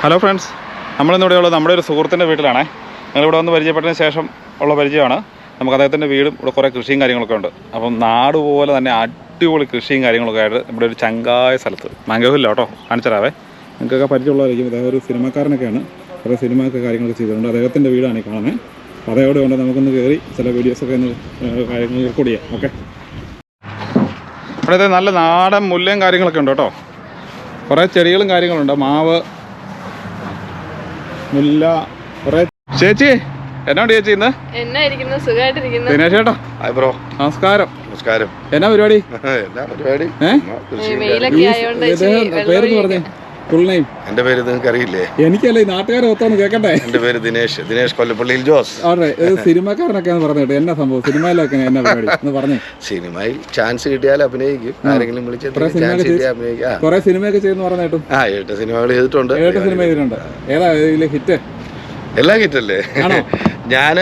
Hello friends നമ്മളിന്നിവിടെ ഉള്ളത് നമ്മുടെ ഒരു സുഹൃത്തിന്റെ വീട്ടിലാണേ. ഞങ്ങളിവിടെ വന്ന് പരിചയപ്പെട്ടതിന് ശേഷം ഉള്ള പരിചയമാണ്. നമുക്ക് അദ്ദേഹത്തിന്റെ വീടും ഇവിടെ കുറേ കൃഷിയും കാര്യങ്ങളൊക്കെ ഉണ്ട്. അപ്പം നാട് പോലെ തന്നെ അടിപൊളി കൃഷിയും കാര്യങ്ങളൊക്കെ ആയിട്ട് ഇവിടെ ഒരു ചങ്കായ സ്ഥലത്ത്. മാംഗോഹില്ല കേട്ടോ കാണിച്ചരാവേ നിങ്ങൾക്കൊക്കെ പരിചയമുള്ളതായിരിക്കും അദ്ദേഹം ഒരു സിനിമാക്കാരനൊക്കെയാണ്. കുറേ സിനിമയൊക്കെ കാര്യങ്ങളൊക്കെ ചെയ്തിട്ടുണ്ട്. അദ്ദേഹത്തിന്റെ വീടാണ് ഈ കാണുന്നത് അപ്പോൾ അതോടെ കൊണ്ട് നമുക്കൊന്ന് കയറി ചില വീഡിയോസൊക്കെ ഒന്ന് കാര്യങ്ങൾ റെക്കോർഡ് ചെയ്യാം. ഓക്കെ ഇവിടുത്തെ നല്ല നാടൻ മുല്ലയും കാര്യങ്ങളൊക്കെ ഉണ്ട് കേട്ടോ. കുറേ ചെടികളും കാര്യങ്ങളുണ്ട്. മാവ് മുല്ല കുറേ ചേച്ചി എന്നാണ്ട് ചേച്ചി ഇന്ന്? സുഖമായിട്ടിരിക്കുന്നു. ദിനേശ് ചേട്ടാ ഹായ് ബ്രോ. നമസ്കാരം. നമസ്കാരം. എന്നാ പരിപാടി? എന്നാ പരിപാടി? ഏ? ചുമ്മാ കൃഷി ഈ വെയിലൊക്കെ ആയതുകൊണ്ട് ഇച്ചിരി ഇദ്ദേഹം വെള്ളം പേരെന്ന് പറഞ്ഞേ? ഫുൾ നെയിം എന്റെ പേര് നിങ്ങൾക്ക് അറിയില്ലേ? എനിക്കല്ല ഈ നാട്ടുകാരെ ഒത്തൊന്ന് കേൾക്കട്ടെ എന്റെ പേര് ദിനേശ്. ദിനേശ് കൊല്ലപ്പള്ളിയിൽ ജോസ്. അവരുടെ ഇത് സിനിമക്കാരനൊക്കെയാന്ന് പറഞ്ഞു കേട്ടോ എന്നാ സംഭവം? സിനിമയിലൊക്കെ എന്നാ പരിപാടി? എന്ന് പറഞ്ഞേ. സിനിമയിൽ ചാൻസ് കിട്ടിയാൽ അഭിനയിക്കും. ആരെങ്കിലും വിളിച്ച് കുറേ സിനിമയൊക്കെ ചാൻസ് ചെയ്ത്- കിട്ടിയാൽ അഭിനയിക്കാം. ആ. കുറെ സിനിമയൊക്കെ ചെയ്യുന്ന പറഞ്ഞിട്ടും. ആ ഏട്ട് സിനിമകൾ ചെയ്തിട്ടുണ്ട്. ഏട്ട് സിനിമ ചെയ്തിട്ടുണ്ട്. ഏതാ ഇതിലെ ഹിറ്റ് എല്ലാം കിട്ടല്ലേ ആണോ? ഞാൻ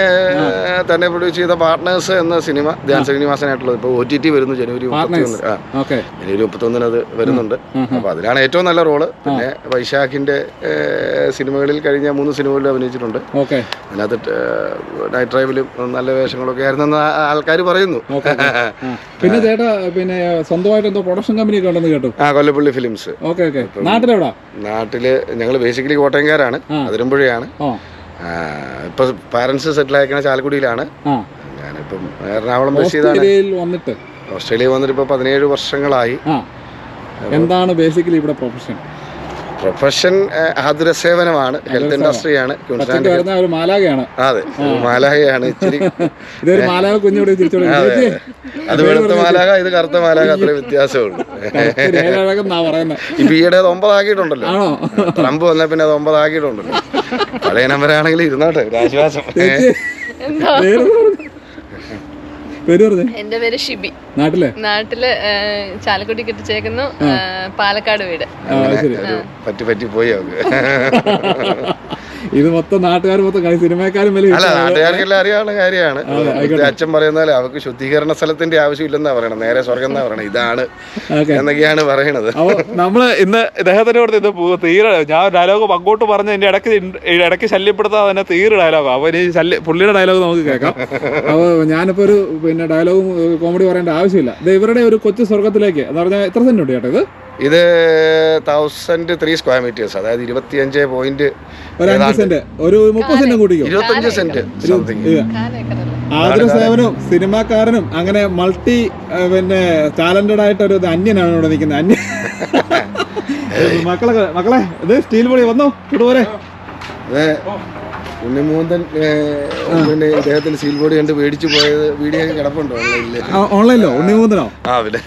തന്നെ പ്രൊഡ്യൂസ് ചെയ്ത പാർട്ട്നേഴ്സ് എന്ന സിനിമ ധ്യാൻ ശ്രീനിവാസനായിട്ടുള്ളത്. ഇപ്പോൾ ഒ ടി ടി വരുന്നു ജനുവരി മുപ്പത്തിയൊന്ന് ആ. ഓക്കെ. ജനുവരി മുപ്പത്തൊന്നിന് അത് വരുന്നുണ്ട് അപ്പോൾ അതിലാണ് ഏറ്റവും നല്ല റോൾ. പിന്നെ വൈശാഖിന്റെ സിനിമകളിൽ കഴിഞ്ഞ മൂന്ന് സിനിമകളിൽ അഭിനയിച്ചിട്ടുണ്ട്. ഓക്കെ. അതിനകത്ത് നൈറ്റ് ഡ്രൈവിലും നല്ല വേഷങ്ങളൊക്കെ ആയിരുന്നെന്ന് ആൾക്കാർ പറയുന്നു. പിന്നെ ചേട്ടാ പിന്നെ സ്വന്തമായിട്ട് എന്തോ പ്രൊഡക്ഷൻ കമ്പനി ഒക്കെ ഉണ്ടെന്ന് കേട്ടു. ആ കൊല്ലപ്പള്ളി ഫിലിംസ് ഓക്കെ ഓക്കെ. നാട്ടിലെവിടാ? നാട്ടിൽ ഞങ്ങൾ ബേസിക്കലി കോട്ടയംകാരാണ്. അതിരമ്പുഴയാണ്. ഇപ്പൊ പാരന്റ്സ് സെറ്റിൽ ആയിരിക്കണ ചാലക്കുടിയിലാണ്. ഞാനിപ്പം എറണാകുളം ബസ് ചെയ്താണ്. വന്നിട്ട്? ഓസ്ട്രേലിയ വന്നിട്ട് ഇപ്പോൾ പതിനേഴ് വർഷങ്ങളായി. എന്താണ് ബേസിക്കലി ഇവിടെ പ്രൊഫഷൻ പ്രൊഫഷൻ ആതുര സേവനമാണ് ഹെൽത്ത് ഇൻഡസ്ട്രിയാണ് മാലാഖയാണ്. മാലാകയാണ് അതെ ഒരു മാലാഹയാണ് ഇച്ചിരി. അത് വെളുത്ത മാലാക ഇത് കറുത്ത മാലാക അത്ര വ്യത്യാസമുള്ളൂ. ഈ ഇപ്പൊ ഈയിടെ അത് ഒമ്പതാക്കിയിട്ടുണ്ടല്ലോ. ട്രംപ് വന്ന പിന്നെ അത് ഒമ്പതാക്കിയിട്ടുണ്ടല്ലോ. പഴയ നമ്പരാണെങ്കിൽ ഇരുന്നോട്ടെ ഒരു ആശ്വാസം. പേര് പറഞ്ഞു? എന്റെ പേര് ഷിബി. നാട്ടിലെ? നാട്ടിൽ ചാലക്കുടി കെട്ടിച്ചേക്കുന്നു പാലക്കാട് വീട്. പറ്റി പറ്റി പോയി ഇത് മൊത്തം നാട്ടുകാർ മൊത്തം സിനിമക്കാരും അല്ല. നാട്ടുകാർക്കെല്ലാം അറിയാവുന്ന കാര്യമാണ്. അച്ഛൻ പറയുന്ന അവർക്ക് ശുദ്ധീകരണ സ്ഥലത്തിന്റെ ആവശ്യമില്ലെന്നാ പറയണം നേരെ സ്വർഗം എന്നാ പറയണം ഇതാണ് എന്നൊക്കെയാണ് പറയണത്. നമ്മൾ ഇന്ന് ഇദ്ദേഹത്തിന്റെ അടുത്ത് ഇത് തീരെ ഞാൻ ഡയലോഗ് അങ്ങോട്ട് പറഞ്ഞ എന്റെ ഇടയ്ക്ക് ഇടയ്ക്ക് ശല്യപ്പെടുത്താതെ തന്നെ തീരെ ഡയലോഗ്. അപ്പൊ ഇനി ശല്യ പുള്ളിയുടെ ഡയലോഗ് നമുക്ക് കേൾക്കാം. അപ്പോൾ ഞാനിപ്പോ ഒരു പിന്നെ ഡയലോഗും കോമഡി പറയേണ്ട ആവശ്യമില്ല. ഇത് ഇവരുടെ ഒരു കൊച്ചു സ്വർഗത്തിലേക്ക് എന്ന് പറഞ്ഞാൽ എത്ര സെന്റ് ഉണ്ട് ചേട്ടാ ഇത്? ഇത് തൗസൻഡ് ത്രീ സ്ക്വയർ മീറ്റേഴ്സ് അതായത് ഇരുപത്തിയഞ്ച് പോയിന്റ് ഒരു അഞ്ച് സെന്റ് ഒരു മുപ്പത് സെന്റ് കൂട്ടിക്കോ ഇരുപത്തഞ്ച് സെന്റ് സേവനവും സിനിമാക്കാരനും അങ്ങനെ മൾട്ടി പിന്നെ ടാലന്റഡ് ആയിട്ട് ഒരു അന്യനാണ് ഇവിടെ നിൽക്കുന്നത്. അന്യ മക്കളെ മക്കളെ ഇത് സ്റ്റീൽ പൊളി വന്നോ? ഇടുപോലെ അതെ ഉണ്ണിമൂന്തൻ പിന്നെ ഇദ്ദേഹത്തിന് സീൽ ബോർഡ് കണ്ട് മേടിച്ചു പോയത് വീഡിയോ കിടപ്പുണ്ടോ ഓൺലൈനിലോ ഉണ്ണിമൂന്തനോ ആ പിന്നെ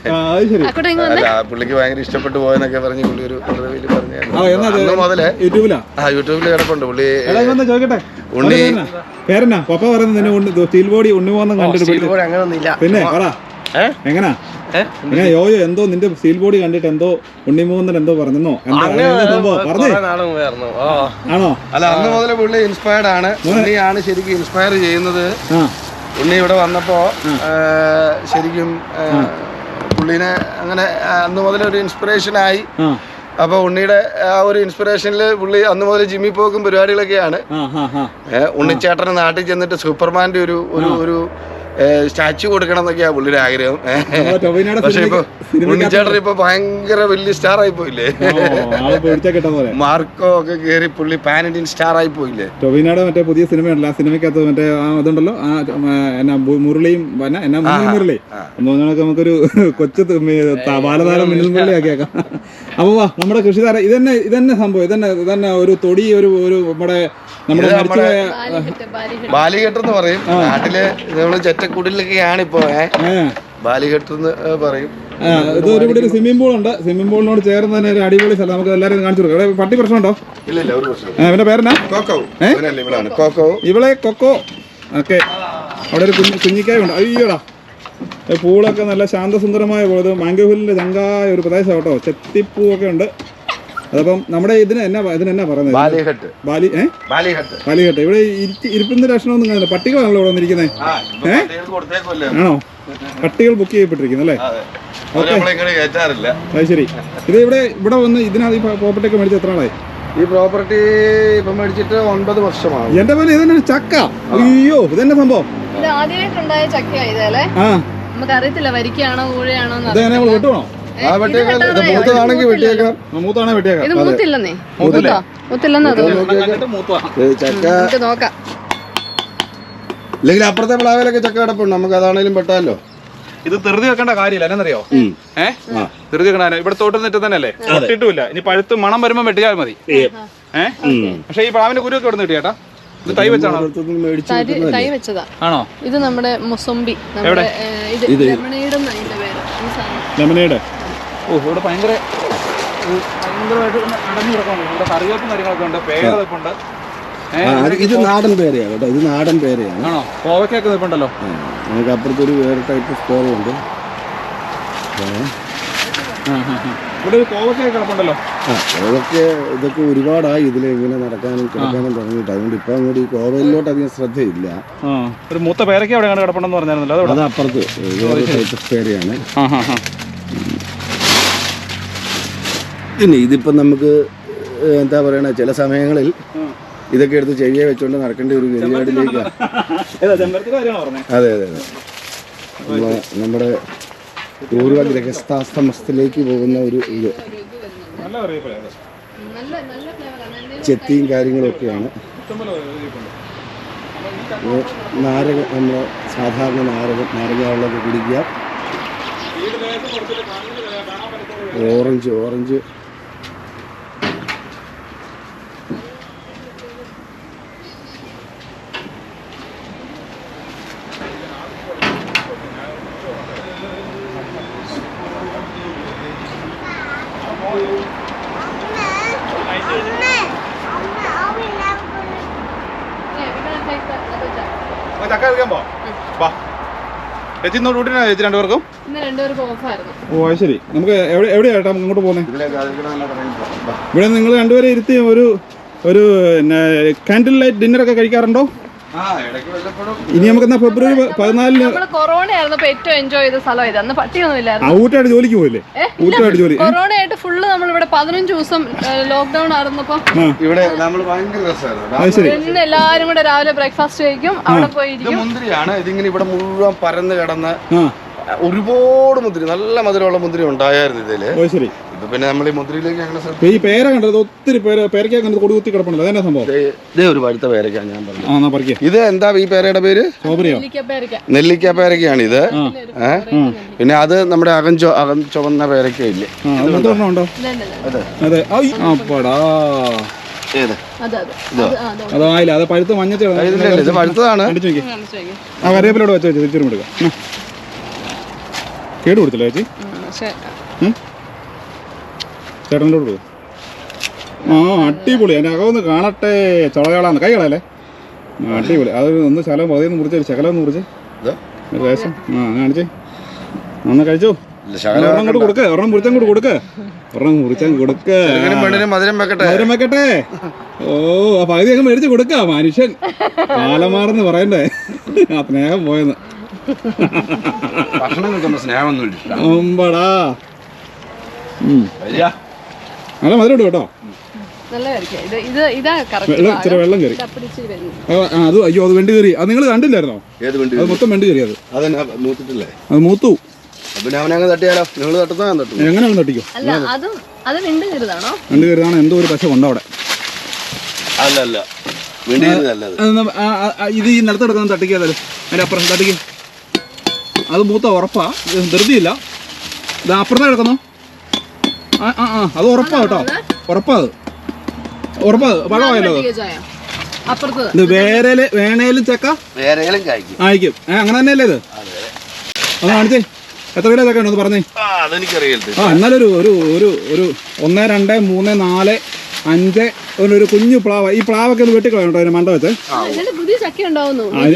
അല്ല ആ പുള്ളിക്ക് ഭയങ്കര ഇഷ്ടപ്പെട്ടു പോയെന്നൊക്കെ പറഞ്ഞ് പുള്ളി ഒരു ഇന്റർവ്യൂൽ ആ എന്നാ അന്ന് മുതലേ യൂട്യൂബിലാ? ആ യൂട്യൂബിൽ കിടപ്പുണ്ട്. പുള്ളി ചോദിക്കട്ടെ? ഉണ്ണി പേരെന്നാ? പപ്പ പറയുന്നത് സ്റ്റീൽ ബോഡി ഉണ്ണിമൂന്നും കണ്ടിട്ട് സീൽ പിടിച്ച്- അങ്ങനൊന്നുമില്ല. പിന്നെ പറ. എങ്ങനാ? യോയോ എന്തോ നിന്റെ സീൽ ബോഡി കണ്ടിട്ട് എന്തോ ഉണ്ണിമൂന്നൻ എന്തോ പറഞ്ഞോ. ആണോ? അല്ല അന്ന് മുതൽ പുള്ളി ഇൻസ്പയർഡ് ആണ്. ഉണ്ണിയാണ് ശരിക്കും ഇൻസ്പയർ ചെയ്യുന്നത്. ഉണ്ണി ഇവിടെ വന്നപ്പോ ശരിക്കും പുള്ളിനെ അങ്ങനെ അന്ന് മുതൽ ഒരു ഇൻസ്പിറേഷൻ ആയി. അപ്പൊ ഉണ്ണിയുടെ ആ ഒരു ഇൻസ്പിറേഷനിൽ പുള്ളി അന്ന് മുതൽ ജിമ്മി പോക്കും പരിപാടികളൊക്കെയാണ്. ഉണ്ണിച്ചേട്ടന് നാട്ടിൽ ചെന്നിട്ട് സൂപ്പർമാന്റെ ഒരു ഒരു ഒരു സ്റ്റാച്ചു കൊടുക്കണം എന്നൊക്കെയാ പുള്ളിയുടെ ആഗ്രഹം. പക്ഷെ ഇപ്പൊ ഉണ്ണിച്ചേട്ടൻ ഇപ്പൊ ഭയങ്കര വലിയ സ്റ്റാർ ആയി പോയില്ലേ? മാർക്കോ ഒക്കെ കേറി പുള്ളി പാൻ ഇന്ത്യൻ സ്റ്റാർ ആയി പോയില്ലേ? ടൊവിനാട് മറ്റേ പുതിയ സിനിമയുണ്ടല്ലോ ആ സിനിമയ്ക്കകത്ത് മറ്റേ ആ അതുണ്ടല്ലോ ആ എന്നാ മുരളിയും എന്നാ മുരളി എന്ന് പറഞ്ഞാൽ നമുക്കൊരു കൊച്ചു ബാലതാരം മിന്നൽ മുരളി ആക്കിയേക്കാം അപ്പൊ വാ നമ്മുടെ കൃഷിതാരം ഇതന്നെ ഇതന്നെ സംഭവം ഇതന്നെ ഇതന്നെ ഒരു തൊടി ഒരു ഒരു നമ്മുടെ നമ്മുടെ ബാലികെട്ട് എന്ന് പറയും. നാട്ടിൽ നമ്മൾ ചെറ്റക്കുടിലൊക്കെയാണ് ഇപ്പൊ എന്ന് പറയും. ഇവിടെ ഒരു സ്വിമ്മിംഗ് പൂൾ ഉണ്ട്. സ്വിമ്മിംഗ് പൂളിനോട് ചേർന്ന് തന്നെ ഒരു അടിപൊളി സ്ഥലം. നമുക്ക് എല്ലാവരും കാണിച്ചു കൊടുക്കാം. ഇവിടെ പട്ടി പ്രശ്നമുണ്ടോ? ഇല്ല ഇല്ല. ഒരു പ്രശ്നം ഇവന്റെ പേരെന്നാ? കൊക്കോ. ഇവനല്ലേ ഇവളാണ്. കോക്കോ. ഇവളെ കൊക്കോ. ഓക്കെ. അവിടെ ഒരു കുഞ്ഞ് കുഞ്ഞിക്കായ ഉണ്ട് അയ്യോടാ. പൂളൊക്കെ നല്ല ശാന്തസുന്ദരമായ പൂൾ ഇത് മാംഗോ ചങ്കായ ഒരു പ്രദേശം കേട്ടോ ചെത്തിപ്പൂവൊക്കെ ഉണ്ട് അതപ്പം നമ്മുടെ ഇതിന് എന്നാ ഇതിന് എന്നാ പറയുന്നത്? ബാലി ഏ? ബാലിഘട്ട്. ഇവിടെ ഇരിപ്പിന്റെ ലക്ഷണമൊന്നും കാണില്ല പട്ടികളാണല്ലോ ഇവിടെ വന്നിരിക്കുന്നത്. ഏ? ആണോ? പട്ടികൾ ബുക്ക് ചെയ്യപ്പെട്ടിരിക്കുന്നു അല്ലേ? അത്. ശരി. ഇത് ഇവിടെ ഇവിടെ വന്ന് ഇതിനകത്ത് ഈ പ്രോപ്പർട്ടി ഒക്കെ മേടിച്ച് എത്ര ആളായി ഈ പ്രോപ്പർട്ടി ഇപ്പം മേടിച്ചിട്ട് ഒൻപത് വർഷമാണ് എന്റെ പോലെ ഇതന്നെ ചക്ക? അയ്യോ ഇതന്നെ സംഭവം? ഇത് ആദ്യമായിട്ടുണ്ടായ ചക്കയാ നമുക്ക് അറിയത്തില്ല വരിക്കാണോ ഊഴയാണോ എന്ന് ഇതെങ്ങനെ നമ്മൾ വെട്ടുവാണോ? ആ വെട്ടിയേക്കാം മൂത്തതാണെങ്കിൽ വെട്ടിയേക്കാം. മൂത്താണെ വെട്ടിയേക്കാം. ഇത് മൂത്തില്ലെന്നേ. മൂത്തില്ലേ? ചക്ക. നോക്കാം. അപ്പുറത്തെ പ്ലാവിലൊക്കെ ചക്ക കിടപ്പുണ്ട്. നമുക്ക് അതാണേലും പെട്ടാലോ ഇത് ധൃതി വെക്കേണ്ട കാര്യമില്ല. എന്നറിയോ ഏ? ആ. ധൃതി വെക്കണ കാര്യം. ഇവിടെ തോട്ടം നിട്ട് തന്നെയല്ലേ? പൊട്ടിട്ടുമില്ല ഇനി പഴുത്ത് മണം വരുമ്പോ വെട്ടിയാൽ മതി. ഏ. പക്ഷെ ഈ പ്ലാവിന്റെ കുരുവൊക്കെ ഇവിടെ നിന്ന് കിട്ടിയേട്ടാ. തൈ വെച്ചാണോ? തൈ വെച്ചതാ. ആണോ? ഇത് നമ്മുടെ മുസംബി. നമ്മുടെ ഇത് ലെമണേഡ് എന്ന ഇതിന്റെ പേര്? ഈ സാധനം. ലെമനേഡ് ഓ ഇവിടെ ഭയങ്കര ഭയങ്കരമായിട്ട് അടഞ്ഞു ഇവിടെ കറിവേപ്പും കാര്യങ്ങളൊക്കെ ഉണ്ട് പേര് നിൽപ്പുണ്ട് ഏ, ആ, അത് ഇത് നാടൻ പേരയാണ് കേട്ടോ. ഇത് നാടൻ പേരയാണ്. ആണോ? കോവയ്ക്കൊക്കെ നിൽപ്പുണ്ടല്ലോ ആ, നമുക്ക് അപ്പുറത്തൊരു വേറെ ടൈപ്പ് സ്കോറുണ്ട് ഇവിടെ കോവയ്ക്കൊക്കെ കിടപ്പുണ്ടല്ലോ. ആ അതൊക്കെ ഇതൊക്കെ ഒരുപാടായി ഇതിൽ ഇങ്ങനെ നടക്കാനും കിടക്കാനും തുടങ്ങിയിട്ട്. അതുകൊണ്ട് ഇപ്പം അങ്ങോട്ട് ഈ കോവയിലോട്ട് അധികം ശ്രദ്ധയില്ല. ആ ഒരു മൂത്ത പേരയ്ക്ക അവിടെ കണ്ട് കിടപ്പുണ്ടെന്ന് പറഞ്ഞായിരുന്നല്ലോ അതവിടെ? അത് അപ്പുറത്ത് പേരെയാണ്. ആ ഹാ ഹാ പിന്നെ ഇതിപ്പം നമുക്ക് ഏഹ്, എന്താ പറയണ ചില സമയങ്ങളിൽ ഇതൊക്കെ എടുത്ത് ചെവിയെ വെച്ചുകൊണ്ട് നടക്കേണ്ട ഒരു ഗതികേടിലേക്ക് ഏതാ ചെമ്പരത്തിന്റെ കാര്യമാണോ പറഞ്ഞത് അതെ അതെ അതെ. നമ്മളെ നമ്മുടെ പൂർവ ഗ്രഹസ്ഥാസ്തമസ്തിലേക്ക് പോകുന്ന ഒരു ഇത് ചെത്തിയും കാര്യങ്ങളും ഒക്കെയാണ് ഇഷ്ടംപോലെ കറിവേപ്പുണ്ട്. ഇത് നാരക നമ്മൾ സാധാരണ നാരക നാരങ്ങ വെള്ളമൊക്കെ കുടിക്കുക ഓറഞ്ച് ഓറഞ്ച് ആ, ചക്ക എടുക്കാൻ പോ വാ. ചേച്ചി ഇന്ന് ഡ്യൂട്ടിനാ ചേച്ചി രണ്ടുപേർക്കും? ഓ അത് ശരി. നമുക്ക് എവിടെ എവിടെയാ ചേട്ടാ ഇങ്ങോട്ട് പോകുന്നത് ഇവിടെ നിങ്ങൾ രണ്ടുപേരെ ഇരുത്തി ഒരു ഒരു കാൻഡിൽ ലൈറ്റ് ഡിന്നറൊക്കെ കഴിക്കാറുണ്ടോ ആ ഇടയ്ക്ക് വല്ലപ്പോഴും ഇനി നമുക്ക് എന്നാ ഫെബ്രുവരി പതിനാലിന് നമ്മൾ കൊറോണ ആയിരുന്നപ്പോ ഏറ്റവും എൻജോയ് ചെയ്ത സ്ഥലം ഇത്. അന്ന് പട്ടിയൊന്നും ഇല്ലായിരുന്നു ഊട്ടായിട്ട് ജോലിക്ക് പോയില്ലേ? ഊട്ടായിട്ട് ജോലി കൊറോണ ആയിട്ട് ഫുള്ള് നമ്മൾ ഇവിടെ പതിനഞ്ച് ദിവസം ലോക്ക്ഡൌൺ ആയിരുന്നപ്പോ ഇവിടെ നമ്മൾ ഭയങ്കര ഇന്ന് എല്ലാരും കൂടെ രാവിലെ ബ്രേക്ക്ഫാസ്റ്റ് കഴിക്കും. അവിടെ പോയിരിക്കും മുന്തിരിയാണ്. ഇതിങ്ങനെ ഇവിടെ മുഴുവൻ പരന്ന് കിടന്ന് ആ. ഒരുപാട് മുന്തിരി നല്ല മധുരമുള്ള മുന്തിരി ഉണ്ടായിരുന്നു ഇതിൽ. ഓ ശരി. ഇപ്പൊ പിന്നെ നമ്മൾ ഈ മുന്തിരിയിലേക്ക് അങ്ങനെ ഈ പേര കണ്ടത് ഒത്തിരി പേര് പേരയ്ക്ക കണ്ടത് കൊടു കുത്തി കിടപ്പുണ്ടല്ലോ. അതെന്നാ സംഭവം? ഇതേ ഒരു പഴുത്ത പേരക്ക ഞാൻ പറഞ്ഞു ഇത് എന്താ ഈ പേരയുടെ പേര്? നെല്ലിക്ക പേരക്കാണ് ഇത്. പിന്നെ അത് നമ്മുടെ അകം ചൊ അകം ചുവന്ന പേരക്ക ഇല്ലേ? അത് അപ്പടാ. അതെ അതെ. അത് അതെ അതായില്ല. അത് പഴുത്ത് മഞ്ഞ ഇത് പഴുത്തതാണ്. ആ കറിവേപ്പിലോട് വെച്ച് വെച്ച് തിരിച്ചു കൊടുക്കാം. കേട് കൊടുത്തില്ല ചേച്ചി ചേട്ടന്റെ കൊടുക്കും ആ അടിപൊളി. എന്റെ അകമൊന്ന് കാണട്ടെ. ചുളകളാന്ന് കൈ കളയല്ലേ? ആ, അടിപൊളി. അത് ഒന്ന് ശകലം പകുതി ഒന്ന് മുറിച്ച് ശകലം ഒന്ന് മുറിച്ച്. ലേശം. ആ കാണിച്ചേ. ഒന്ന് കഴിച്ചോ? ഇല്ല, ശകലം ഒരെണ്ണം കൂടെ കൊടുക്ക്. ഒരെണ്ണം മുറിച്ചാൽ കൂടെ കൊടുക്ക്. ഒരെണ്ണം മുറിച്ചാൽ കൊടുക്ക്. ചെറുക്കനും പെണ്ണിനും മധുരം വെക്കട്ടെ. ഓ ആ പകുതി അങ്ങ് മേടിച്ച് കൊടുക്ക മനുഷ്യൻ. കാലം മാറെന്ന് പറയണ്ടേ. ആ സ്നേഹം പോയെന്ന്. ഭക്ഷണം സ്നേഹമൊന്നുമില്ല. നല്ല മധുരം കേട്ടോ. വെള്ളം ഇച്ചിരി കയറി. അത് അയ്യോ അത് വെണ്ടി കയറി. അത് നിങ്ങൾ കണ്ടില്ലായിരുന്നോ? അത് മൊത്തം വെണ്ടി കയറി അത്. അത് മൂത്തു. അപ്പൊ പിന്നെ അവനങ്ങ് തട്ടിയാലോ? നിങ്ങൾ തട്ടുന്ന? ഞാൻ തട്ടും എങ്ങനെ തട്ടിക്കോ? അല്ല അതും അത് വിണ്ട് കയറിയതാണ്? എന്തോ ഒരു പശ ഉണ്ട് അവിടെ ഇത് ഈ നിലത്ത് തട്ടിക്കാതെ അതിന്റെ അപ്പുറം തട്ടിക്ക്. അത് മൂത്ത ഉറപ്പാ. ഇത് ധൃതിയില്ല. ഇത് അപ്പുറത്ത് കിടക്കുന്നു. ആ ആ ആ. അത് ഉറപ്പാ കേട്ടോ. ഉറപ്പാ അത്. ഉറപ്പാ അത്. പഴമായല്ലോ അത്. ഇത് വേറെ വേണേലും ചക്ക. ആയിരിക്കും. ഏ അങ്ങനെ തന്നെയല്ലേ ഇത്? അത്. കാണിച്ചേ. എത്ര കിലോ ചക്ക ഉണ്ടോ പറഞ്ഞേ? ആ എന്നാലൊരു ഒരു ഒരു ഒരു ഒന്ന് രണ്ട് മൂന്ന് നാല് അഞ്ച് ഒരു ഒരു കുഞ്ഞു പ്ലാവ്. ഈ പ്ലാവൊക്കെ ഒന്ന് വെട്ടിക്കളയണം അതിന്റെ അതിന് മണ്ട വെച്ച്.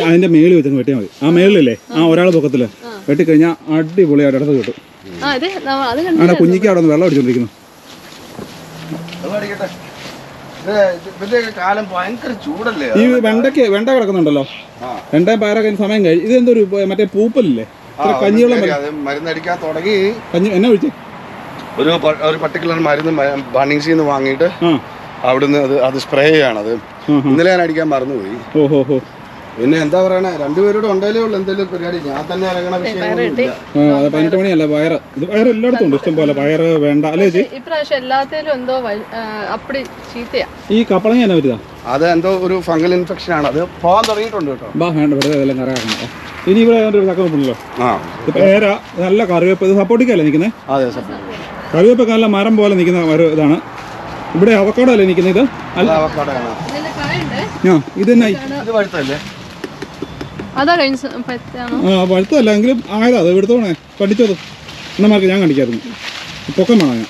അതിന്റെ മേളിൽ വെച്ചങ്ങ് വെട്ടിയാൽ മതി. ആ മേളിലല്ലേ? ആ ഒരാൾ പൊക്കത്തിൽ. വെട്ടിക്കഴിഞ്ഞാൽ അടിപൊളിയായിട്ട് അടുത്ത് കിട്ടും. ആ ഇത് നമ്മ- അത് കണ്ടു അങ്ങനെ കുഞ്ഞിക്ക് അവിടെ നിന്ന് വെള്ളം അടിച്ചോണ്ടിരിക്കുന്നു. അടിക്കട്ടെ. ഇത് ഇതിന്റെയൊക്കെ കാലം ഭയങ്കര ചൂടല്ലേ? ഈ വെണ്ടയ്ക്ക് വെണ്ട കിടക്കുന്നുണ്ടല്ലോ. വെണ്ടയും പയറൊക്കെ സമയം കഴിഞ്ഞു ഇതെന്തൊരു മറ്റേ പൂപ്പലില്ലേ? കഞ്ഞിവെള്ളം. മരുന്നടിക്കാൻ തുടങ്ങി. കഞ്ഞി എന്നാ ഒരു ഒരു പർട്ടിക്കുലർ മരുന്ന് ബണ്ണിങ്സിൽ നിന്ന് വാങ്ങിയിട്ട് അവിടുന്ന് അത് അത് സ്പ്രേ ചെയ്യാണ് അത്. ഇന്നലെ ഞാൻ അടിക്കാൻ മറന്നുപോയി. ഓ ഹോ ഹോ. പിന്നെ എന്താ പറയണേ? രണ്ടുപേരോട് ഉണ്ടേലേ ഉള്ളൂ എന്തെങ്കിലും പരിപാടി. ഞാൻ തന്നെ ഇറങ്ങണ വിഷയം പതിനെട്ട് മണിയല്ല? വയറ്. ഇത് വയറ് എല്ലായിടത്തും ഉണ്ട്. ഇഷ്ടം പോലെ വയറ് വേണ്ട. അല്ലേ ചേച്ചി? ഇപ്രാവശ്യം എല്ലാത്തിലും എന്തോ അപ്പടി ചീത്തയാ. ഈ കപ്പളങ്ങ എന്നാ പറ്റുക അത് എന്തോ ഒരു ഫംഗൽ ഇൻഫെക്ഷൻ ആണ്. അത് പോകാൻ തുടങ്ങിയിട്ടുണ്ട് കേട്ടോ. ബാ വേണ്ട വെറുതെ ഇതെല്ലാം കറയാക്കണം. ഇനി ഇവിടെ ഒരു തക്ക ഇത് പേര നല്ല കറിവേപ്പ്. ഇത് സപ്പോർട്ടിക്കല്ലേ നിൽക്കുന്നത് അതെ സപ്പോർട്ട്. കറിവേപ്പൊക്കെ നല്ല മരം പോലെ നിൽക്കുന്ന ഒരു ഇതാണ്. ഇവിടെ അവക്കാടോ അല്ലേ നിൽക്കുന്നത് ഇത്? അല്ല. കായുണ്ട് ആ ഇത് തന്നെ അതാ കഴിഞ്ഞ ആ പഴുത്തല്ല എങ്കിലും ആയതാ അത് എടുത്തോണേ? പഠിച്ചത് എന്നാ ഞാൻ കണ്ടിക്കായിരുന്നു പൊക്കം വേണം ഞാൻ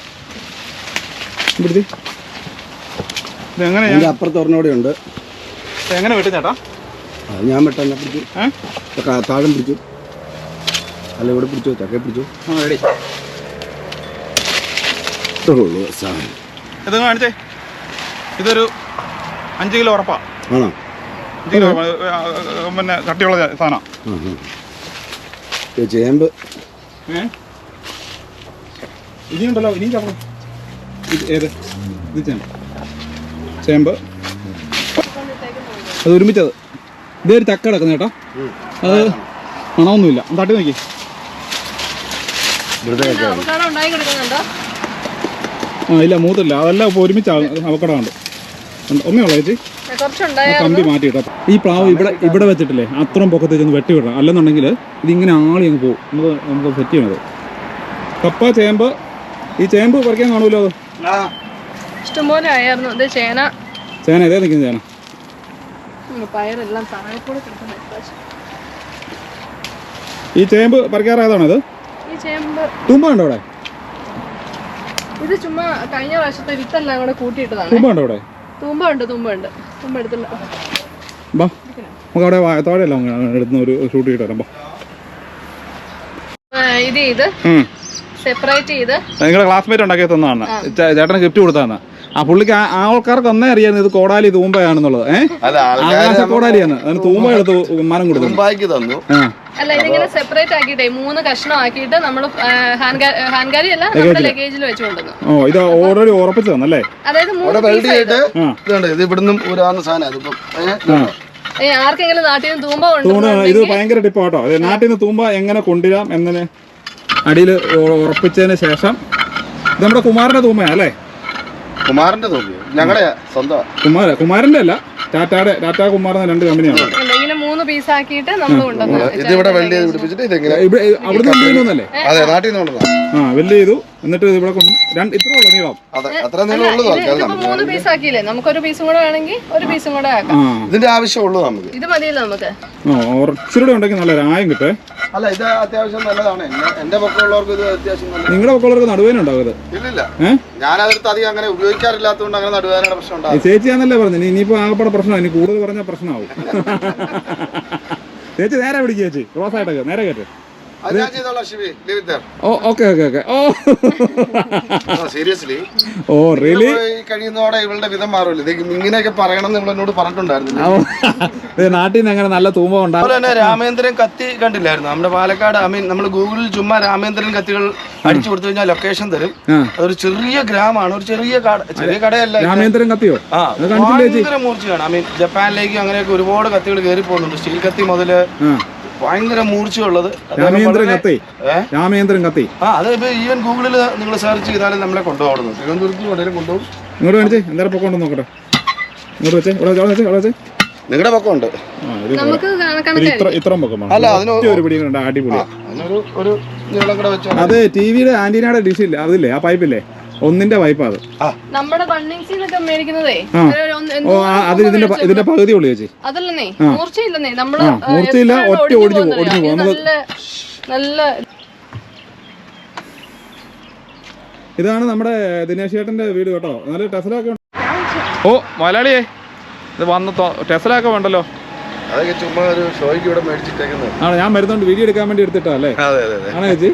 ഇവിടുത്തെ. എങ്ങനെ അതിന്റെ അപ്പുറത്ത് ഒരെണ്ണോടെ ഉണ്ട്. എങ്ങനെ വെട്ടും ചേട്ടാ ഞാൻ പെട്ടെന്ന് പിടിച്ചു. താഴം പിടിച്ചു. അല്ല ഇവിടെ പിടിച്ചു ചക്കെ പിടിച്ചു. ആ റെഡി ഇത്രേ ഉള്ളൂ സാധനം. ഇത് കാണിച്ചേ? ഇതൊരു അഞ്ച് കിലോ ഉറപ്പാ. ആണോ? പിന്നെ കട്ടിയുള്ള സാധനം. ചേമ്പ്. ഏ? ഇനിയുണ്ടല്ലോ ഇനി ചപ്പണം ഇത് ഏത്? ഇത് ചേമ്പ്. ചേമ്പ്. അത് ഒരുമിച്ചത്. ഇതൊരു ചക്ക കിടക്കുന്ന ചേട്ടാ അത് മണമൊന്നുമില്ല. തട്ടി നോക്കി. ആ ഇല്ല മൂത്തില്ല. അതെല്ലാം ഇപ്പോൾ ഒരുമിച്ച് അവക്കടമുണ്ട് ഒന്നേ ഉള്ളൂ ചേച്ചി? കമ്പി മാറ്റി ഇട്ടോ. ഈ പ്ലാവ് ഇവിടെ ഇവിടെ വെച്ചിട്ടില്ലേ? അത്രയും പൊക്കത്തേക്ക് ഒന്ന് വെട്ടി വിടണം. അല്ലെന്നുണ്ടെങ്കിൽ ഇതിങ്ങനെ ആളി അങ്ങ് പോകും നമുക്ക് നമുക്ക് സെറ്റ് ചെയ്യണത് കപ്പ ചേമ്പ്. ഈ ചേമ്പ് പറിക്കാൻ കാണുമല്ലോ അത്. ഇഷ്ടംപോലെ ആയിരുന്നു ഇത് ചേന. ചേന ഇതേ നിൽക്കുന്ന ചേന. പയറെല്ലാം. ഈ ചേമ്പ് പറിക്കാറായതാണോ ഇത്? ഈ ചേമ്പ്. തുമ്പ ഉണ്ടോ അവിടെ? ഇത് ചുമ്മാ കഴിഞ്ഞ പ്രാവശ്യത്തെ വിത്തെല്ലാം കൂടെ കൂട്ടിയിട്ടതാണ്. തുമ്പ ഉണ്ടോ അവിടെ? തുമ്പ നമുക്ക് അവിടെ എടുത്തുന്ന ഒരു ഷൂട്ട് ചെയ്തിട്ട് വരാം ഇത് ഇത് സെപ്പറേറ്റ് ചെയ്ത്. നിങ്ങളുടെ ക്ലാസ്മേറ്റ് ഉണ്ടാക്കി തന്നതാണ്. ചേട്ടന് ഗിഫ്റ്റ് കൊടുത്തതാണ്. ആ പുള്ളിക്ക് ആ ആൾക്കാർക്ക് അന്നേ അറിയായിരുന്നു ഇത് കോടാലി തൂമ്പയാണെന്നുള്ളത്. ഏഹ് അല്ല ആകാശ കോടാലിയാണ്. അതിന് തൂമ്പ എടുത്ത് മരം കൊടുക്കും മുമ്പായിക്ക് തന്നു. അല്ല ഇതിങ്ങനെ സെപ്പറേറ്റ് ആക്കിയിട്ടേ മൂന്ന് കഷ്ണം ആക്കിയിട്ട് നമ്മൾ ഹാൻകാരി അല്ല നമ്മുടെ ലഗേജിൽ വെച്ച് കൊണ്ടുവന്നു. ഓ ഇത് ഓൾറെഡി ഉറപ്പിച്ചു തന്നല്ലേ? അതായത് മൂന്ന് ആ. ഇത് ഇവിടുന്ന് ഊരാവുന്ന സാധനം. ഇതിപ്പം ആർക്കെങ്കിലും നാട്ടിൽ നിന്ന് തൂമ്പ ഇത് ഭയങ്കര ടിപ്പാട്ടോ. അതെ നാട്ടിൽ നിന്ന് തൂമ്പ എങ്ങനെ കൊണ്ടുവരാം എന്നതിന് അടിയിൽ ഉറപ്പിച്ചതിന് ശേഷം. ഇത് നമ്മുടെ കുമാരന്റെ തൂമ്പയാ അല്ലേ? കുമാരന്റെ തോന്നിയോ? ഞങ്ങളുടെ സ്വന്തം കുമാര? കുമാരന്റെ അല്ല. ടാറ്റാടെ ടാറ്റ കുമാർ എന്ന രണ്ട് കമ്പനിയാണ് ഇങ്ങനെ മൂന്ന് പീസ് ആക്കിയിട്ട് നമ്മൾ കൊണ്ടുവന്നു ഇത് ഇവിടെ വെൽഡ് ചെയ്ത് പിടിപ്പിച്ചിട്ട് ഇതെങ്ങനെ ഇവിടെ അവിടുന്ന് കൊണ്ടുവന്നല്ലേ അതെ നാട്ടിൽ നിന്ന് കൊണ്ടുവന്നതാ. ആ വെല്ല് ചെയ്തു. എന്നിട്ട് ഇത് ഇവിടെ കൊണ്ട് രണ്ട് ഇത്ര ഉള്ള നീളം. അതെ അത്ര നീളം ഉള്ളൂ മൂന്ന് പീസ് ആക്കിയില്ലേ? നമുക്കൊരു പീസും കൂടെ വേണമെങ്കിൽ ഒരു പീസും കൂടെ ആക്കാം. ഇതിന്റെ ആവശ്യമുള്ളൂ നമുക്ക്. ഇത് മതിയല്ലോ നമുക്ക്. ആ കുറച്ചുകൂടെ ഉണ്ടെങ്കിൽ നല്ല രായം കിട്ടേ. അല്ല ഇത് അത്യാവശ്യം നല്ലതാണ്. എന്റെ പൊക്കമുള്ളവർക്ക് ഇത് അത്യാവശ്യം നല്ലത് നിങ്ങളുടെ പക്കമുള്ളവർക്ക് നടുവേനുണ്ടാവും ഇത്? ഇല്ലില്ല. ഞാനതെടുത്ത് അധികം അങ്ങനെ ഉപയോഗിക്കാറില്ലാത്തതുകൊണ്ട് അങ്ങനെ നടുവേനയുടെ പ്രശ്നം ഉണ്ടാകും ചേച്ചിയാന്നല്ലേ പറഞ്ഞത്. ഇനിയിപ്പോ ആകപ്പാടെ പ്രശ്നമാണ് ഇനി കൂടുതൽ പറഞ്ഞ പ്രശ്നമാവും. ചേച്ചി നേരെ പിടിക്കുക ചേച്ചി. ക്രോസ് ആയിട്ടൊക്കെ. നേരെ കയറ്റ് ഓ okay okay okay. Oh. Seriously oh really കഴിയുന്നതോടെ ഇവളുടെ വിധം മാറില്ല ഇങ്ങനെയൊക്കെ പറയണം എന്നോട് പറഞ്ഞിട്ടുണ്ടായിരുന്നു നാട്ടിൽ നിന്ന് അങ്ങനെ നല്ല തൂമ്പ തന്നെ രാമേന്ദ്രൻ കത്തി കണ്ടില്ലായിരുന്നു. നമ്മുടെ പാലക്കാട് ഐ മീൻ നമ്മൾ ഗൂഗിളിൽ ചുമ്മാ രാമേന്ദ്രൻ കത്തികൾ അടിച്ചു കൊടുത്തു കഴിഞ്ഞാൽ ലൊക്കേഷൻ തരും. അതൊരു ചെറിയ ഗ്രാമമാണ് ഒരു ചെറിയ കട ചെറിയ കടയല്ല രാമേന്ദ്രൻ കത്തിയോ? ഭയങ്കര മൂർച്ചയാണ്. ഐ മീൻ ജപ്പാനിലേക്ക് അങ്ങനെയൊക്കെ ഒരുപാട് കത്തികൾ കയറി പോകുന്നുണ്ട് സ്റ്റീൽ കത്തി മുതൽ ഭയങ്കര മൂർച്ചയുള്ളത്. രാമേന്ദ്രൻ വളരെ- കത്തി? രാമേന്ദ്രൻ കത്തി. ആ അത് ഇപ്പൊ ഈവൻ ഗൂഗിളിൽ നിങ്ങൾ സെർച്ച് ചെയ്താലും നമ്മളെ കൊണ്ടുപോകുന്നു തിരുവനന്തപുരത്ത് എവിടെയും കൊണ്ടുപോകും. ഇങ്ങോട്ട് കാണിച്ചേ എന്തായാലും പൊക്കോണ്ട് നോക്കട്ടെ. ഇങ്ങോട്ട് വെച്ചേ ഇവിടെ വെച്ചേ, അവിടെ വെച്ചേ അവിടെ നിങ്ങളുടെ പക്കം ഉണ്ട്. ആ നമുക്ക് ഒരു കണക്കാണ് ഇത്ര ഇത്രയും പൊക്കം. അല്ല, ഒരു പിടി അതിനൊരു ഒരു നീളം കൂടെ വെച്ചോ അത് ടി വിയുടെ ആന്റീനയുടെ ഡിഷ് ഇല്ല? അതില്ലേ? ആ പൈപ്പില്ലേ ഒന്നിന്റെ പൈപ്പാ അത്. നമ്മുടെ മേടിക്കുന്നതേ ഓ അത് ഇതിന്റെ ഇതിന്റെ പകുതി ഉള്ളു ചേച്ചി? അതല്ലേ മൂർച്ചയില്ലെന്നേ നമ്മൾ മൂർച്ചയില്ല, ഒറ്റ ഒടിഞ്ഞു ഒടിഞ്ഞു പോകുന്നത്? പോകും. നല്ല നല്ല ഇതാണ് നമ്മുടെ ദിനേശ് ചേട്ടന്റെ വീട് കേട്ടോ. നല്ല ടെസ്ല ഒക്കെ ഓ മലയാളിയെ ഇത് വന്ന് ടെസ്ല ഒക്കെ ഉണ്ടല്ലോ അതൊക്കെ ചുമ്മാ ഒരു ഷോയ്ക്ക് ഇവിടെ മേടിച്ചിട്ടേക്കുന്നത്. ആണ് ഞാൻ മരുന്നുണ്ട് വീഡിയോ എടുക്കാൻ വേണ്ടി എടുത്തിട്ടാ അല്ലേ? അതെ അതെ അതെ. ആണോ ചേച്ചി?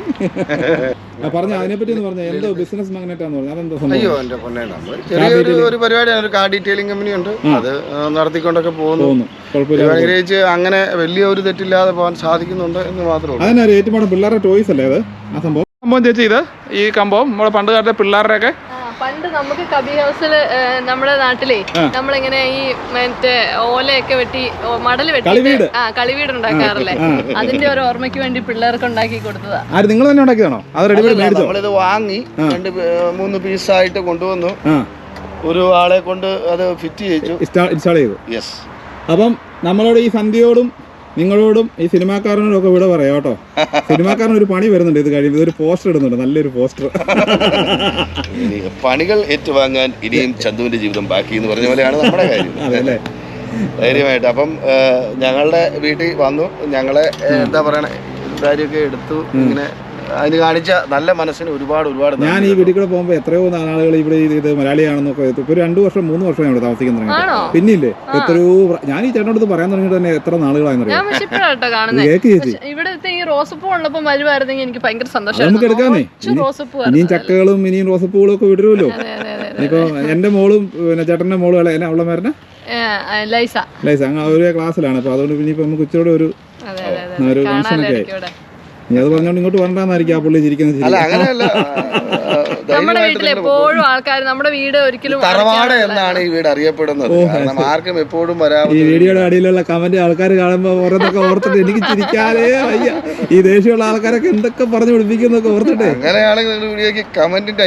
പറഞ്ഞ അതിനെപ്പറ്റി ഒന്ന് പറഞ്ഞ എന്തോ ബിസിനസ് മാഗ്നറ്റ് ആന്ന് പറഞ്ഞു അതെന്താ സംഭവം? അയ്യോ എന്റെ പൊന്നെ നമ്മൾ ചെറിയൊരു ഒരു പരിപാടിയാണ് ഒരു കാർ ഡീറ്റെയിലിംഗ് കമ്പനി ഉണ്ട് അത് ആ, നടത്തിക്കൊണ്ടൊക്കെ പോകുന്നു. തോന്നുന്നു കുഴപ്പമില്ല. അനുഗ്രഹിച്ച് അങ്ങനെ വലിയ ഒരു തെറ്റില്ലാതെ പോകാൻ സാധിക്കുന്നുണ്ട് എന്ന് മാത്രമേ ഉള്ളൂ. ഒരു പിള്ളേരുടെ ടോയ്സ് അല്ലേ അത്? ആ സംഭവം? സംഭവം ചേച്ചി ഇത് ഈ കമ്പം നമ്മുടെ പണ്ട് കാലത്തെ പിള്ളേരുടെയൊക്കെ പണ്ട് നമുക്ക് കബി ഹൗസിൽ നമ്മുടെ നാട്ടിലെ നമ്മളിങ്ങനെ ഈ മറ്റേ ഓലയൊക്കെ വെട്ടി മടൽ മടൽ വെട്ടി ആ കളിവീട്. ഉണ്ടാക്കാറില്ലേ അതിന്റെ ഒരു ഓർമ്മയ്ക്ക് വേണ്ടി പിള്ളേർക്ക് ഉണ്ടാക്കി കൊടുത്തതാ. ആര് നിങ്ങൾ തന്നെ ഉണ്ടാക്കിയതാണോ? അത് നമ്മളിത് വാങ്ങി രണ്ട് മൂന്ന് പീസായിട്ട് കൊണ്ടുവന്നു. ഒരു ആളെ കൊണ്ട് അത് ഫിറ്റ് ചെയ്തു. ഇൻസ്റ്റാൾ ചെയ്തു. യെസ് അപ്പം നമ്മളോട് ഈ സന്ധ്യയോടും നിങ്ങളോടും ഈ സിനിമാക്കാരനോടും ഒക്കെ ഇവിടെ പറയാം കേട്ടോ. സിനിമാക്കാരൻ ഒരു പണി വരുന്നുണ്ട് ഇത് കഴിയുമ്പോൾ ഇതൊരു പോസ്റ്റർ ഇടുന്നുണ്ട് നല്ലൊരു പോസ്റ്റർ. പണികൾ ഏറ്റുവാങ്ങാൻ ഇനിയും ചന്തുവിന്റെ ജീവിതം ബാക്കി എന്ന് പറഞ്ഞ പോലെയാണ് നമ്മുടെ കാര്യം. അല്ലേ? ധൈര്യമായിട്ട്. അപ്പം ഞങ്ങളുടെ വീട്ടിൽ വന്നു. ഞങ്ങളെ എന്താ പറയണേ കാര്യമൊക്കെ എടുത്തു ഇങ്ങനെ അതിന് കാണിച്ച നല്ല മനസ്സിന് ഒരുപാട് ഒരുപാട് ഞാൻ ഈ വീട്ടിൽ കൂടെ പോകുമ്പോൾ എത്രയോ ആളുകൾ ഇവിടെ ഇത് മലയാളിയാണെന്നൊക്കെ ഇപ്പൊ ഒരു രണ്ടു വർഷം മൂന്ന് വർഷം ഇവിടെ താമസിക്കാൻ തുടങ്ങി പിന്നില്ലേ? എത്രയോ ഞാൻ ഈ ചേട്ടനോട് പറയാൻ തുടങ്ങിയിട്ട് തന്നെ എത്ര കേക്ക് ചേച്ചി. ഇവിടുത്തെ ഈ റോസപ്പൂ ഉള്ളപ്പോ വരുമായിരുന്നെങ്കിൽ എനിക്ക് ഭയങ്കര സന്തോഷം നമുക്ക് എടുക്കാന്നേ. ഇനിയും ചക്കകളും ഇനിയും റോസപ്പൂകളും ഒക്കെ വിടരുമല്ലോ. ഇപ്പൊ അതെ അതെ ഇനിയിപ്പോ എന്റെ മോളും പിന്നെ ചേട്ടന്റെ മോളും അല്ലെ? എന്നെ അവളെ മരണ ലൈസ. ലൈസ. ഒരേ ക്ലാസ്സിലാണ്. അപ്പൊ അതുകൊണ്ട് ഇനിയിപ്പോ നമുക്ക് ഉച്ചയോടെ ഒരു അതെ അതെ അതെ ഒരു ഫംഗ്ഷനൊക്കെ ഇവിടെ. നീ അത് പറഞ്ഞോണ്ട് ഇങ്ങോട്ട് വരണ്ടെന്നായിരിക്കും ആ പുള്ളി ചിരിക്കുന്നത് അല്ല ശരി അങ്ങനെയല്ല. നമ്മുടെ ധൈര്യമായിട്ട് വീട്ടിൽ നിങ്ങൾ എപ്പോഴും ആൾക്കാർ നമ്മുടെ വീട് ഒരിക്കലും തറവാട് എന്നാണ് ഈ വീട് അറിയപ്പെടുന്നത്. കാരണം ആർക്കും എപ്പോഴും ഈ വരാവുന്ന വീഡിയോയുടെ അടിയിലുള്ള കമന്റ് ആൾക്കാർ കാണുമ്പോൾ ഓരോന്നൊക്കെ ഓർത്തിട്ട് എനിക്ക് ചിരിക്കാനേ വയ്യ. ഈ ദേഷ്യമുള്ള ആൾക്കാരൊക്കെ എന്തൊക്കെ പറഞ്ഞു പിടിപ്പിക്കുന്നൊക്കെ ഓർത്തിട്ടെ. അങ്ങനെയാണെങ്കിൽ നിങ്ങൾ വീഡിയോക്ക് കമന്റിന്റെ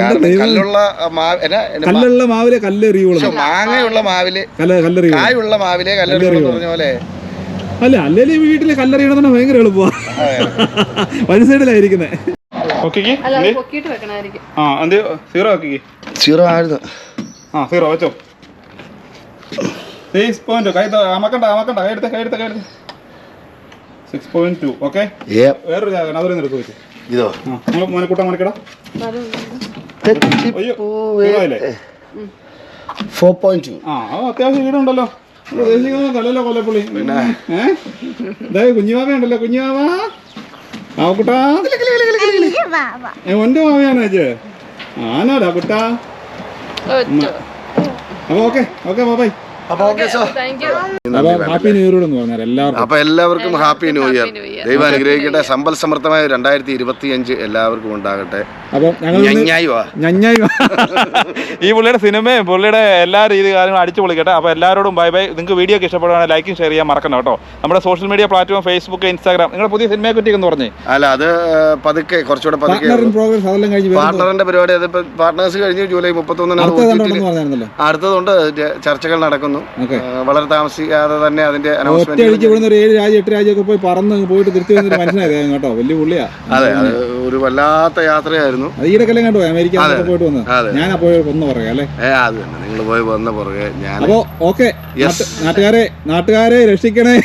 കാരണം. കല്ലുള്ള മാവ് എന്നാ, എന്നാ, മാ- കല്ലുള്ള മാവിലെ കല്ലെറിയുള്ളൂ. പക്ഷെ മാങ്ങയുള്ള മാവിൽ കല്ല് കല്ലെറിയുള്ളൂ. കായുള്ള മാവിലെ കല്ലെറിയുള്ളൂ എന്ന് പറഞ്ഞ പോലെ. അല്ല അല്ലെങ്കിൽ വീട്ടിൽ കല്ലെറിയണമെന്ന് ഭയങ്കര എളുപ്പമാണ് വഴി സൈഡിലായിരിക്കുന്നത് ആ എന്ത് സീറോ ആക്കി സീറോ ആയിരുന്നു. ആ സീറോ വെച്ചോ. സിക്സ് പോയിന്റ് കൈ അമക്കണ്ട അമക്കണ്ട. കൈ എടുത്ത കൈ എടുത്ത കൈ എടുത്ത. സിക്സ് പോയിന്റ് ടു ഓക്കെ ഏ വേറൊരു ജാഗ അതൊരു എടുത്ത് വെച്ചു ഇതോ? ആ നിങ്ങൾ മോനക്കൂട്ടം മണിക്കട അയ്യോ ഫോർ പോയിന്റ് ടു ആ അത് അത്യാവശ്യം വീടുണ്ടല്ലോ. കല്ലല്ലോ കൊല്ലപ്പുള്ളി ഏ? ഉണ്ടല്ലോ ആവക്കുട്ടാ ഒന്റെ മാവയാണ് ചേച്ചി ആനാടാ കുട്ടാ? അപ്പൊ ഓക്കെ ഓക്കെ ബൈ. അപ്പൊ okay so happy new year എന്ന് പറഞ്ഞാൽ എല്ലാവർക്കും. അപ്പൊ എല്ലാവർക്കും ഹാപ്പി ന്യൂ ഇയർ. ദൈവം അനുഗ്രഹിക്കട്ടെ. സമ്പൽ സമൃദ്ധമായ രണ്ടായിരത്തി ഇരുപത്തി അഞ്ച് എല്ലാവർക്കും ഉണ്ടാകട്ടെ ഈ പുള്ളിയുടെ സിനിമയും പുള്ളിയുടെ എല്ലാ രീതി കാര്യങ്ങളും അടിച്ചു പൊളിക്കട്ടെ. അപ്പോൾ എല്ലാവരോടും ബൈ ബൈ നിങ്ങൾക്ക് വീഡിയോ ഒക്കെ ഇഷ്ടപ്പെടുകയാണെങ്കിൽ ലൈക്കും ഷെയർ ചെയ്യാൻ മറക്കണം കേട്ടോ. നമ്മുടെ social media platform Facebook Instagram നിങ്ങളുടെ പുതിയ സിനിമയെ പറ്റി എന്ന് പറഞ്ഞേ. അല്ല അത് പതുക്കെ കുറച്ചുകൂടെ പതുക്കെ. പാർട്ട്ണറിന്റെ പരിപാടി അതിപ്പോ പാർട്ട്നേഴ്സ് കഴിഞ്ഞ് ജൂലൈ മുപ്പത്തൊന്നിനാണ് അടുത്തതുകൊണ്ട് അടുത്തതുണ്ട് ചർച്ചകൾ നടക്കുന്നു. ഓക്കെ. വളരെ താമസിക്കാതെ തന്നെ അതിന്റെ അനൗൺസ്മെന്റ് ഇവിടുന്ന് ഒരു ഏഴ് രാജ്യം എട്ട് രാജ്യമൊക്കെ പോയി പറന്ന് പോയിട്ട് തിരിച്ചു വന്നൊരു മനുഷ്യനായത് കേട്ടോ. വലിയ പുള്ളിയാ. അതെ അത്. ഒരു വല്ലാത്ത യാത്രയായിരുന്നു. ഈടക്കല്ലേ കേട്ടോ അമേരിക്ക പോയിട്ട് വന്നത് ഞാൻ പോയി ഒന്ന് പറയാം അല്ലേ? അത് തന്നെ. നിങ്ങൾ പോയി വന്ന പുറകെ ഞാൻ അപ്പോ ഓക്കെ. നാട്ടുകാരെ നാട്ടുകാരെ രക്ഷിക്കണേ.